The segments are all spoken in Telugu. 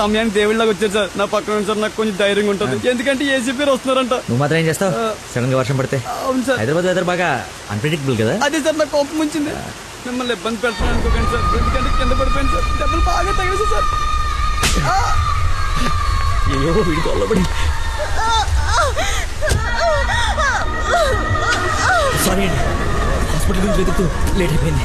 సమయానికి దేవుళ్ళగా వచ్చారు సార్. నా పక్కన ఉంది సార్ నాకు కొంచెం ధైర్యంగా ఉంటుంది. ఎందుకంటే ఏసీపీ వస్తున్నారంట. నువ్వు మాత్రం ఏం చేస్తావు? సడన్గా వర్షం పడితే? అవును సార్. హైదరాబాద్ వెదర్ బాగా అన్ప్రెడిక్టబుల్ కదా? అదే సార్ నాకు కోపం వచ్చింది. మిమ్మల్ని ఇబ్బంది పెడుతున్నాను అనుకోకండి సార్. ఎందుకంటే కింద పడిపోయింది సార్. దెబ్బలు బాగా తగిలి సార్. అయ్యో వీడి కొల్లబడి సారీ అండి. హాస్పిటల్ గురించి వెతుకుతూ లేట్ అయిపోయింది.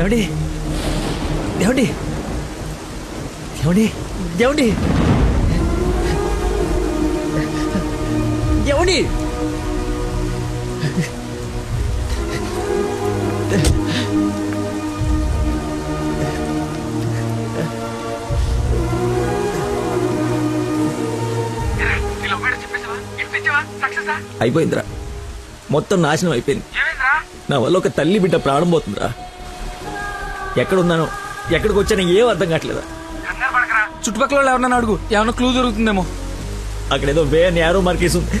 ఏమండి? ఏమండి? ఏమండి? ఏమండి? ఏమండి? అయిపోయిందిరా. మొత్తం నాశనం అయిపోయింది. నా వల్ల ఒక తల్లి బిడ్డ ప్రాణం పోతుందిరా. ఎక్కడున్నానో ఎక్కడికి వచ్చానో ఏం అర్థం కావట్లేదా? చుట్టుపక్కల వాళ్ళు ఎవరన్నా అడుగు ఏమైనా క్లూ దొరుకుతుందేమో. అక్కడ ఏదో వే అని యారో మార్కేసి ఉంది.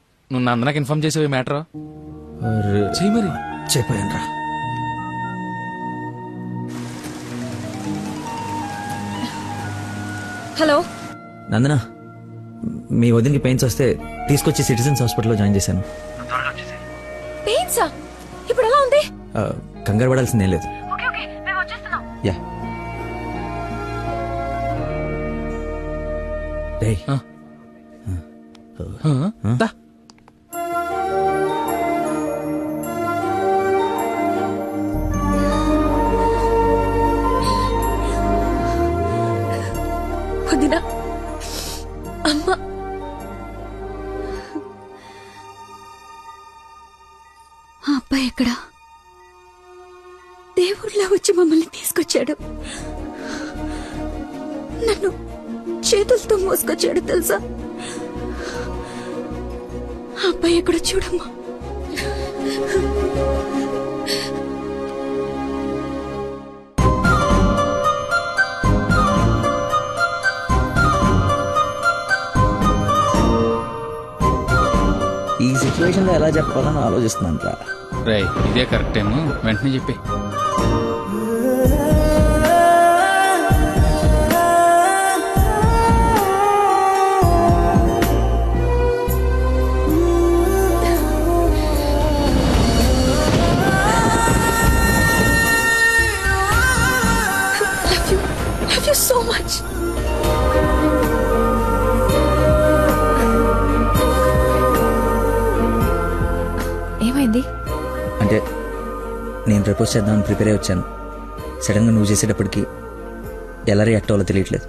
నువ్వు నందనకి ఇన్ఫార్మ్ చేసేవి మ్యాటర్? చెయ్యి మరి. చెప్పాను హలో. నందన మీ వదినకి పెయిన్స్ వస్తే తీసుకొచ్చి సిటిజన్స్ హాస్పిటల్లో జాయిన్ చేశాను. పెయిన్సా? ఇప్పుడు ఎలా ఉంది? ఆ, కంగారు పడాల్సిందేం లేదు. యా. రేయ్, నన్ను చేతులతో మోసుకొచ్చాడు తెలుసా? అబ్బాయి ఎక్కడ చూడమ్మా. ఈ సిచ్యువేషన్లో ఎలా చెప్పాలని ఆలోచిస్తున్నాను రా. రే ఇదే కరెక్ట్ టైం వెంటనే చెప్పి. అంటే నేను ప్రపోజ్ చేద్దామని ప్రిపేర్ అయి వచ్చాను. సడన్గా నువ్వు చేసేటప్పటికి ఎలా రియాక్ట్ అవ్వాలో తెలియట్లేదు.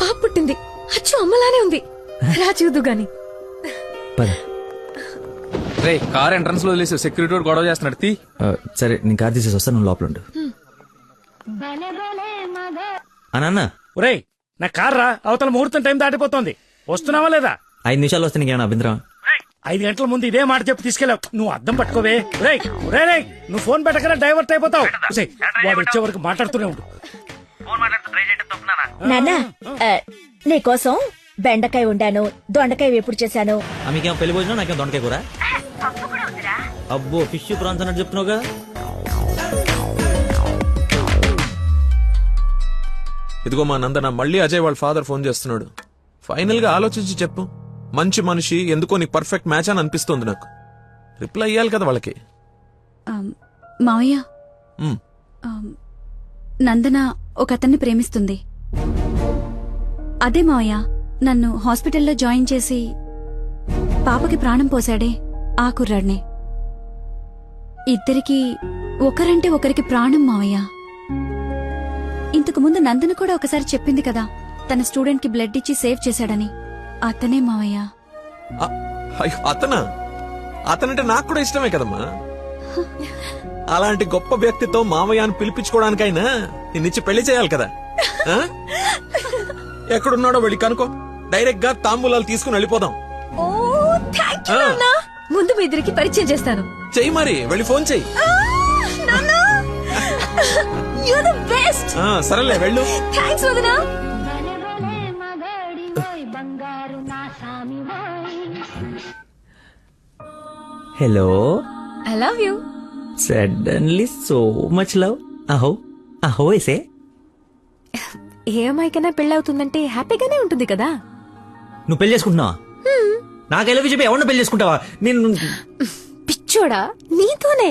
పాప పుట్టింది. అచ్చు అమ్మలానే ఉంది. రా చూదు గాని. పద. రే కార్ ఎంట్రన్స్లో వదిలేసి సెక్యూరిటీ గొడవ చేస్తున్నాడు. తీ. ఆ, సరే నేను కార్ తీసేసి వస్తాను నువ్వు లోపల ఉండు. ఆ, నాన్న ఒరేయ్ నా కార్ రా. అవతల ముహూర్తం టైం దాటిపోతోంది. వస్తున్నావా లేదా? ఐదు నిమిషాలు వస్తే నీకేమైనా అభ్యంతరం? ఐదు గంటల ముందు ఇదే మాట చెప్పి తీసుకెళ్ళావు. నువ్వు అద్దం పట్టుకోవే. రేయ్ రే రేయ్ నువ్వు ఫోన్ పెట్టకనే డైవర్ట్ అయిపోతావు. వాడు వచ్చే వరకు మాట్లాడుతూనే ఉండు. నాన్న నీకోసం బెండకాయ వండాను దొండకాయ వేపుడు చేశాను. ఆ, మీకేమో పెళ్ళి భోజనం? నాకేమో దొండకాయ కూర? అబ్బో ఫిష్ ప్రాన్స్ అన్నట్టు చెప్తున్నావుగా? ఇదిగో మా నందన మళ్ళీ అజయ్ వాళ్ళ ఫాదర్ ఫోన్ చేస్తున్నాడు. ఫైనల్గా ఆలోచించి చెప్పు. మంచి మనిషి ఎందుకో నీకు పర్ఫెక్ట్ మ్యాచ్ అని అనిపిస్తుంది నాకు. రిప్లై ఇయ్యాలి కదా వాళ్ళకి. మావయ్య. నందన ఒక అతన్ని ప్రేమిస్తుంది. అదే మావయ్య నన్ను హాస్పిటల్లో జాయిన్ చేసి పాపకి ప్రాణం పోశాడే ఆ కుర్రాడినే. ఇద్దరికి ఒకరంటే ఒకరికి ప్రాణం మావయ్య. ఇంతకు ముందు నందన కూడా ఒకసారి చెప్పింది కదా తన స్టూడెంట్కి బ్లడ్ ఇచ్చి సేవ్ చేశాడని. అతనే మావయ్య. అతనా? అతనంటే నాకు కూడా ఇష్టమే కదమ్మా. అలాంటి గొప్ప వ్యక్తితో మామయ్య అని పిలిపించుకోవడానికైనా నిన్నిచ్చి పెళ్ళి చేయాలి కదా? ఎక్కడున్నాడో వెళ్ళి కనుకో డైరెక్ట్గా తాంబూలాలు తీసుకుని వెళ్ళిపోదాం. ముందు మీ ఇద్దరికి పరిచయం చేస్తాను. చెయ్యి మరి వెళ్ళి ఫోన్ చెయ్యి. యు ద బెస్ట్ ఆ, సరేలే వెళ్ళు. వదనా. Hello I love you suddenly so much love అహో అహో ఎసే ఏ అమ్మాయికైనా పెళ్ళవుతుందంటే హ్యాపీగానే ఉంటుంది కదా? నువ్వు పెళ్ళి చేసుకుంటున్నావా? నాకు ఎలా చెప్పి ఎవరిని పెళ్ళి చేసుకుంటావా? నేను పిచ్చోడా? నీతోనే.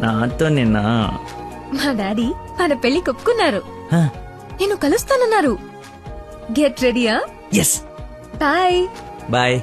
నాతో నిన్న. మా డాడీ మన పెళ్ళి ఒప్పుకున్నారు నేను కలుస్తానన్నారు. గెట్ రెడీయా? Yes bye. బాయ్.